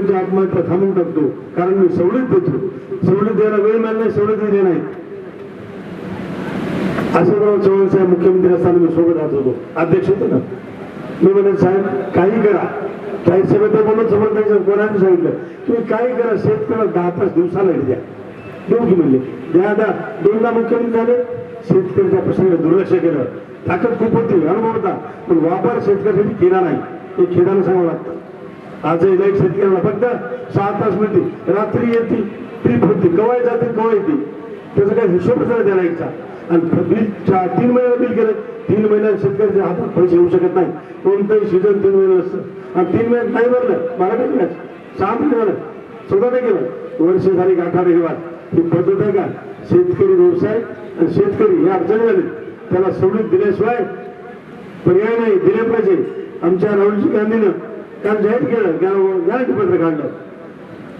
शेतकऱ्यांची आत्महत्या थांबवून टाकतो. कारण मी सवलत देतो. सवलत द्यायला वेळ मिळाला नाही सवलत दिली नाही. आशेराव चव्हाण साहेब मुख्यमंत्री असताना मी सोबत राहत होतो. अध्यक्ष होते ना? मी म्हणत साहेब काही करा. काही सभेत म्हणून समर्थन कोणाने सांगितलं? तुम्ही काही करा शेतकऱ्याला दहा तास दिवसाला द्या. देऊ की म्हणले. द्या द्या दोनदा मुख्यमंत्री झाले. शेतकऱ्याच्या प्रश्नाकडे दुर्लक्ष केलं. ताकद खूप होती अनुभव होता पण वापर शेतकऱ्यासाठी केला नाही. हे खेळानं सांगावं लागतं. आजही लाइट शेतकऱ्याला फक्त सहा तास मिळते रात्री येते ट्रीप होती. कवाय जाते कवाय येते त्याचा काही हिशोबच नाही त्या लाईटचा आणि बिल तीन महिन्याला बिल केलं. तीन महिन्यात शेतकऱ्याच्या हातात पैसे येऊ शकत नाही. कोणतंही सीझन तीन महिने असतं. आणि तीन महिन्यात नाही भरलं. मला काय करायचं सहा महिने झालं. सुद्धा नाही केलं. वर्ष झाली का अठरा ही पद्धत आहे का? शेतकरी व्यवसाय आणि शेतकरी हे अडचणी झाले त्याला सवलत दिल्याशिवाय पर्याय नाही. दिले पाहिजे. आमच्या राहुलजी गांधीनं काल जाहीर केलं गॅरंटी पत्र काढलं.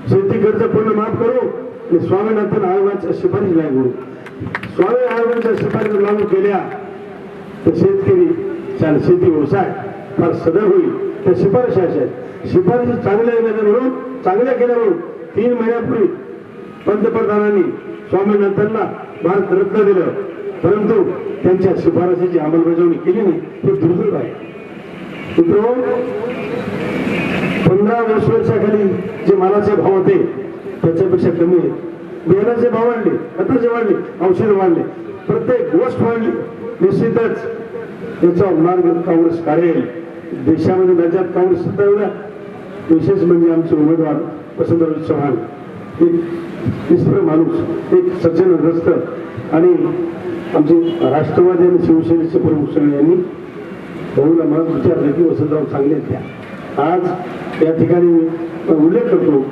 शेती कर्ज पूर्ण माफ करू आणि स्वामीनाथन आयोगाच्या शिफारशी लागू स्वामी आयोगाच्या शिफारशी लागू केल्या तर शेतकरी शेती व्यवसाय फार सदर होईल. त्या शिफारशी अशा आहेत. शिफारशी चांगल्या केल्या म्हणून चांगल्या केल्या म्हणून तीन महिन्यापूर्वी पंतप्रधानांनी स्वामीनाथनला भारतरत्न दिलं. परंतु त्यांच्या शिफारशीची अंमलबजावणी केली नाही. हे दुर्दैव आहे. मित्रांनो पंधरा वीस वर्षाखाली जे मालाचे भाव होते त्याच्यापेक्षा कमी आहेत. बियाणाचे भाव वाढले खताचे वाढले औषध वाढले प्रत्येक गोष्ट वाढली. निश्चितच त्याचा मार्ग काँग्रेस काढेल. देशामध्ये राज्यात काँग्रेस सत्ता एवढ्या विशेष म्हणजे आमचे उमेदवार वसंतराव चव्हाण. एक तिसरं माणूस एक सज्जनग्रस्त आणि आमचे राष्ट्रवादी आणि शिवसेनेचे प्रमुख सगळे यांनी भाऊला मला विचारलं की वसंतराव चांगले आहेत त्या. आज या ठिकाणी उल्लेख करतो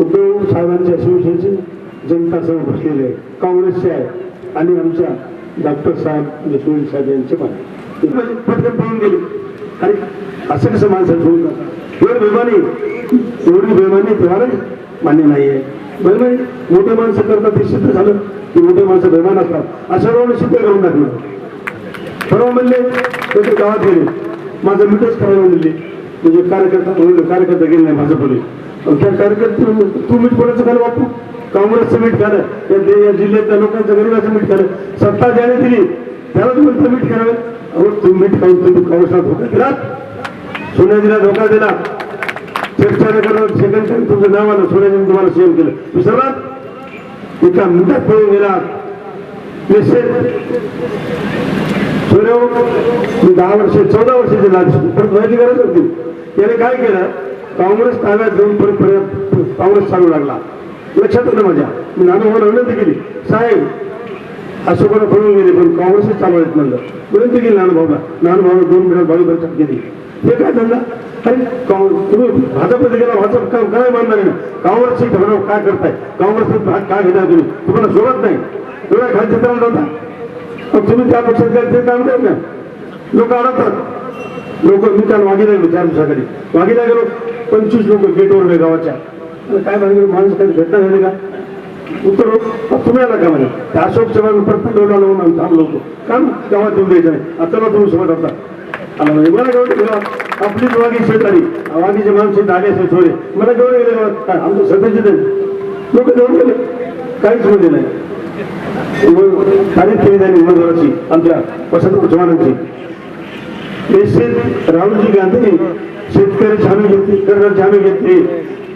उद्धव साहेबांच्या शिवसेनेचे जनता समोर बसलेले आहे काँग्रेसचे आहे आणि आमच्या डॉक्टर साहेब यशवंत साहेब यांचे पण ते पटकन पळून गेले. अरे असं कसं माणसं होईल एवढी बेमानी एवढी बेमानी तुम्हाला मान्य नाही आहे बेमानी मोठे माणसं करतात ते सिद्ध झालं. की मोठे माणसं बेमान असतात. अशा वेळेला सिद्ध करून टाकलं. परवा म्हणले ते गावात गेले माझं मीटच करायला म्हणले म्हणजे कार्यकर्ता म्हणले कार्यकर्ता गेले नाही माझं बोले त्या कार्यकर्ते तू मीठ कोणाचं झालं वापरू काँग्रेसचं मीठ झालं या जिल्ह्यातल्या लोकांचं गरीबाचं मीठ झालं सत्ता ज्याने दिली. त्याला तुम्ही मीठ करावे अहो तुम्ही मीठ खाऊन तुम्ही काँग्रेसला धोका दिला सोन्याजीला धोका दिला. चर्चा न करणार सेकंड टाइम तुमचं नाव आलं. सोन्याने तुम्हाला सीएम केलं. विसरलात? एका मिनिटात पळून गेला. निश्चित सूर्य मी दहा वर्ष चौदा वर्षाचे लाच परत व्हायची गरज होती त्याने काय केलं काँग्रेस ताब्यात घेऊन परत परत काँग्रेस चालू लागला लक्षात आलं माझ्या मी नानभाऊला विनंती केली साहेब अशोकाला पळून गेले पण काँग्रेसच चालू आहेत म्हणलं विनंती केली नानभाऊला नानभाऊला दोन मिनिट बाळी बचत केली हे काय धंदा अरे काँ- तुम्ही भाजपमध्ये गेला भाजप काम काय मानणार नाही काँग्रेसची ठरव काय करताय काँग्रेसचा भाग काय घेणार तुम्ही तुम्हाला सोबत नाही एवढ्या खाली चित्राला जाता पण तुम्ही त्या पक्षात ते काम करत ना लोक अडकतात. लोक मी त्याला वागीला लागलो चार दिवसाकडे वागीला लागलो पंचवीस लोक गेटवर गावाच्या. काय म्हणजे माणूस काही घटना झाली का? उत्तर तुम्ही आला का म्हणजे त्या अशोक चव्हाण प्रत्येक डोळा लावून हो? आम्ही थांबलो होतो. कारण गावात देऊन द्यायचं नाही. आता तुम्ही सोबत होता आला म्हणजे मला केवढे गेला आपलीच वागी शेत आली. वागीचे माणसं आले असेल थोडे. मला केवढे गेले आमचं सध्याचे लोक देऊन गेले. काहीच म्हणजे नाही. तारीफ केली त्यांनी उमेदवाराची आमच्या वसंत चव्हाणांची निश्चित राहुलजी गांधी शेतकरी हमी घेतली कर्जाची हमी घेतली.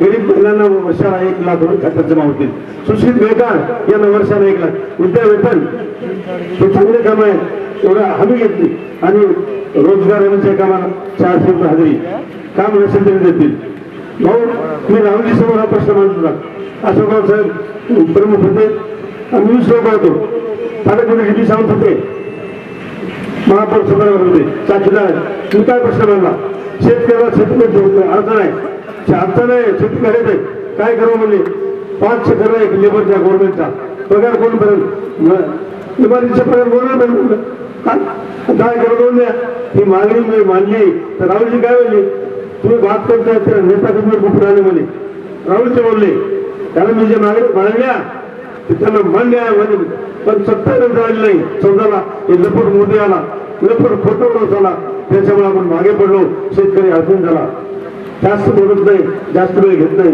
गरीब महिलांना वर्षाला एक लाख रुपये खात्यात जमा होतील. सुशील बेकार यांना वर्षाला एक लाख. विद्या वेतन हे चांगले काम आहे एवढा हमी घेतली. आणि रोजगार हमीच्या कामाला चारशे रुपये हजेरी. काम नसेल तरी देतील. भाऊ मी राहुलजी समोर हा प्रश्न मांडत होता अशोकराव साहेब प्रमुख होते. आणि लोक होतो तालुक्यात किती सांगत होते. महापौर सदर होते साक्षीदार मी काय प्रश्न मांडला? शेतकऱ्याला शेतकरी अडचण आहे. अडचण आहे. शेतकरी आहे काय करावं म्हणले? पाच शेतकऱ्या एक लेबरच्या गव्हर्नमेंटचा पगार कोण भरेल? इमारतीचा पगार कोण भरेल? काय करून दोन द्या. ही मागणी मी मानली तर राहुलजी काय म्हणले? तुम्ही बात करताय तर नेता तुम्ही खूप राहिले म्हणे राहुलचे बोलले. त्याला मी जे मागणी मांडल्या ते त्यांना मान्य आहे म्हणजे पण सत्ता नंतर नाही. चौदाला हे लपट मोदी आला लपट खोटं झाला त्याच्यामुळे आपण मागे पडलो. शेतकरी अडचण झाला. जास्त बोलत नाही जास्त वेळ घेत नाही.